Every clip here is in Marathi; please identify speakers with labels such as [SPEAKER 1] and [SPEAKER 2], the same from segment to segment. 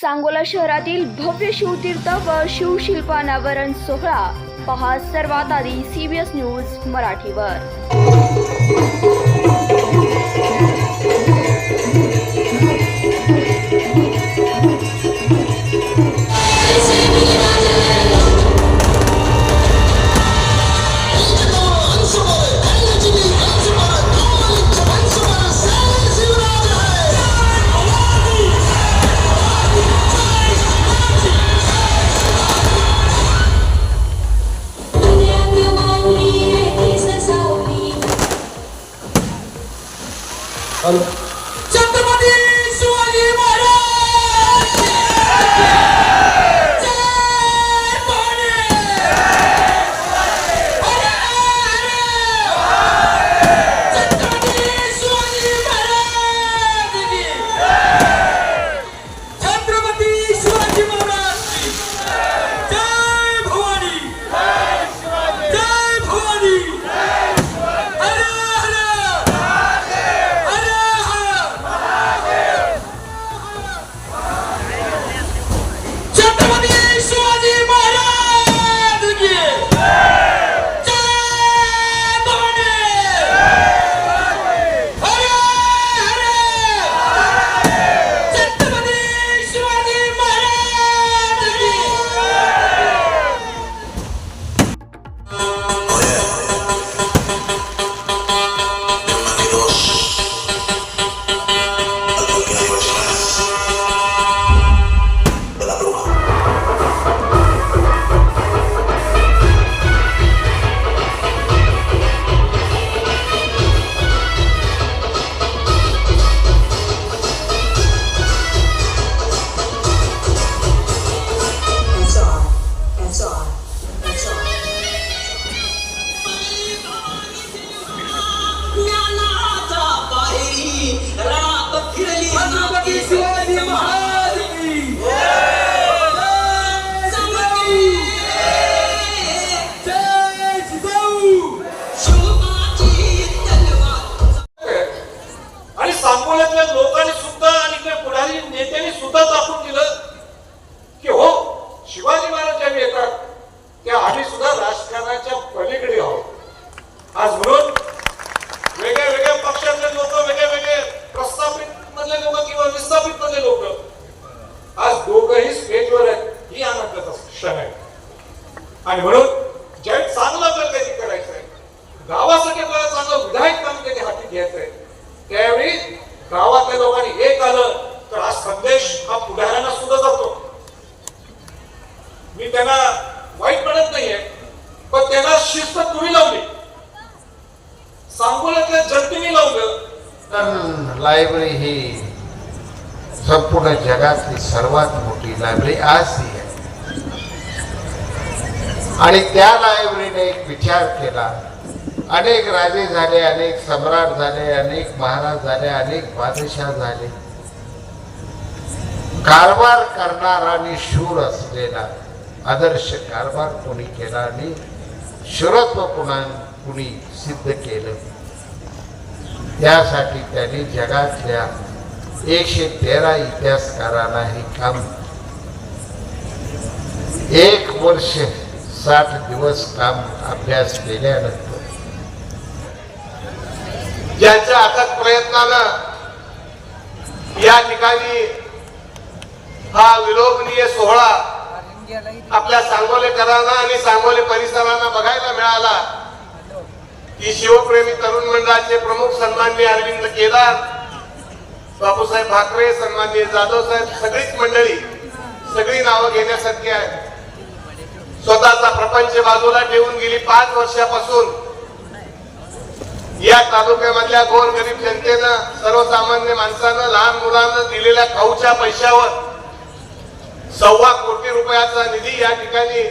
[SPEAKER 1] सांगोला शहरातील भव्य शिवतीर्थ व शिवशिल्प अनावरण सोहळा. पहा सर्वात आधी सीबीएस न्यूज मराठीवर.
[SPEAKER 2] छत्रपती
[SPEAKER 3] आज म्हणून वेगळ्या वेगळ्या पक्षातले लोक वेगळे वेगळे प्रस्थापित मधले लोक किंवा विस्थापित मधले लोक आज दोघही स्टेजवर आहेत ही आनंदाचा क्षण आहे. आणि म्हणून ज्यावेळी चांगलं आपल्याला काही करायचं आहे गावासाठी आपल्याला चांगलं विधायक काम त्यांनी हाती घ्यायचं आहे त्यावेळी गावातल्या लोकांनी एक आलं तर हा संदेश हा पुढाऱ्यांना सुद्धा जातो. मी त्यांना वाईट म्हणत नाहीये पण त्यांना शिस्त तुम्ही लावली. सांगोल्यातल्या जनतेने लावलं
[SPEAKER 4] लायब्ररी ही संपूर्ण जगातली सर्वात मोठी लायब्ररी आज ही आहे. आणि त्या लायब्ररीने एक विचार केला. अनेक राजे झाले अनेक सम्राट झाले अनेक महाराज झाले अनेक बादशाह झाले. कारभार करणारा आणि शूर असलेला आदर्श कारभार कोणी केला आणि शूरत्व कुणा कुणी सिद्ध केलं? त्यासाठी त्यांनी जगातल्या एकशे तेरा इतिहासकारांना हे काम एक वर्ष साठ दिवस काम अभ्यास केल्यानंतर
[SPEAKER 5] ज्यांच्या अथक प्रयत्नानं या ठिकाणी हा विलोभनीय सोहळा आपल्या सांगोलेकरांना आणि सांगोले परिसरांना बघायला मिळाला की शिवप्रेमी तरुण मंडळाचे प्रमुख सन्माननीय अरविंद केदार बापूसाहेब भाकरे सन्माननीय जाधव साहेब सगळीच मंडळी सगळी नावं घेण्यासारखी आहेत. स्वतःचा प्रपंच बाजूला ठेवून गेली पाच वर्षापासून. या तालुक्यामधल्या गोर गरीब जनतेनं सर्वसामान्य माणसानं लहान मुलांना दिलेल्या खाऊच्या पैशावर सव्वा कोटी रुपयाचा निधी या ठिकाणी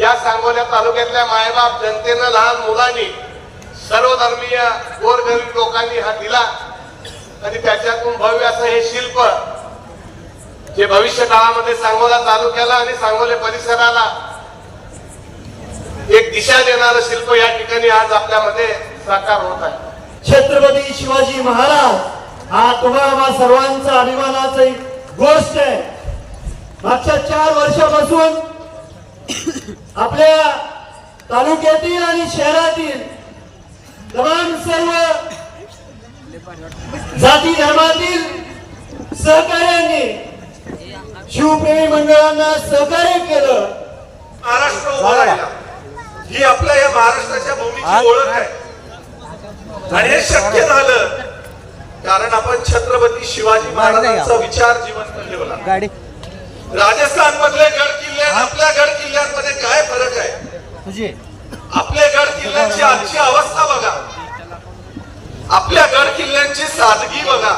[SPEAKER 5] या सांगोल्या तालुक्यातल्या मायबाप जनतेनं लहान मुलांनी सर्वधर्मीय गोरगरीब लोकांनी हा दिला. आणि त्याच्यातून भव्य असं हे शिल्प जे भविष्य काळामध्ये सांगोला तालुक्याला आणि सांगोले परिसराला एक दिशा देणारं शिल्प या ठिकाणी आज आपल्यामध्ये साकार होत आहे.
[SPEAKER 6] छत्रपती शिवाजी महाराज हा तुम्हाला सर्वांचा अभिमानाची गोष्ट आहे. मागच्या चार वर्षापासून आपल्या तालुक्यातील आणि शहरातील तमाम सर्व जाती धर्मातील सहकार्यांनी शिवप्रेमी मंडळांना सहकार्य केलं.
[SPEAKER 7] महाराष्ट्र उभा राहिला ही आपल्या या महाराष्ट्राच्या भूमीची ओळख आहे. आणि हे शक्य झालं कारण आपण छत्रपती शिवाजी महाराजांचा विचार जिवंत ठेवला. राजस्थान मधले गड आपल्या गड किल्ल्यांमध्ये काय फरक आहे आपल्या गड किल्ल्यांची आजची अवस्था बघा आपल्या गड किल्ल्यांची सादगी बघा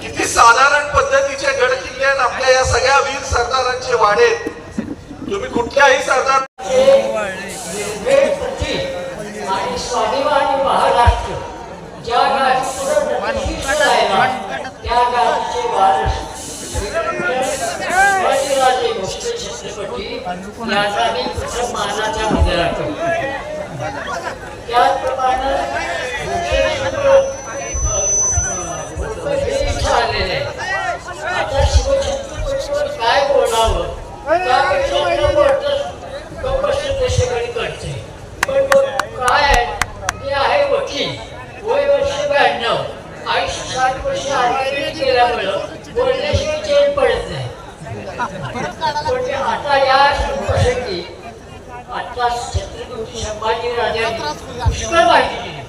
[SPEAKER 7] किती साधारण पद्धतीचे गड किल्ले आपल्या या सगळ्या वीर सरदारांचे वाडे आहेत. तुम्ही कुठल्याही सरदार
[SPEAKER 8] छत्रपती मानाच्या त्याचप्रमाणे आता या प्रसंगी आता छत्रपती पुष्कळ माहिती दिली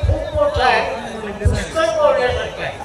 [SPEAKER 8] खूप मोठं आहे पुष्कळ बोलण्यासारखं आहे.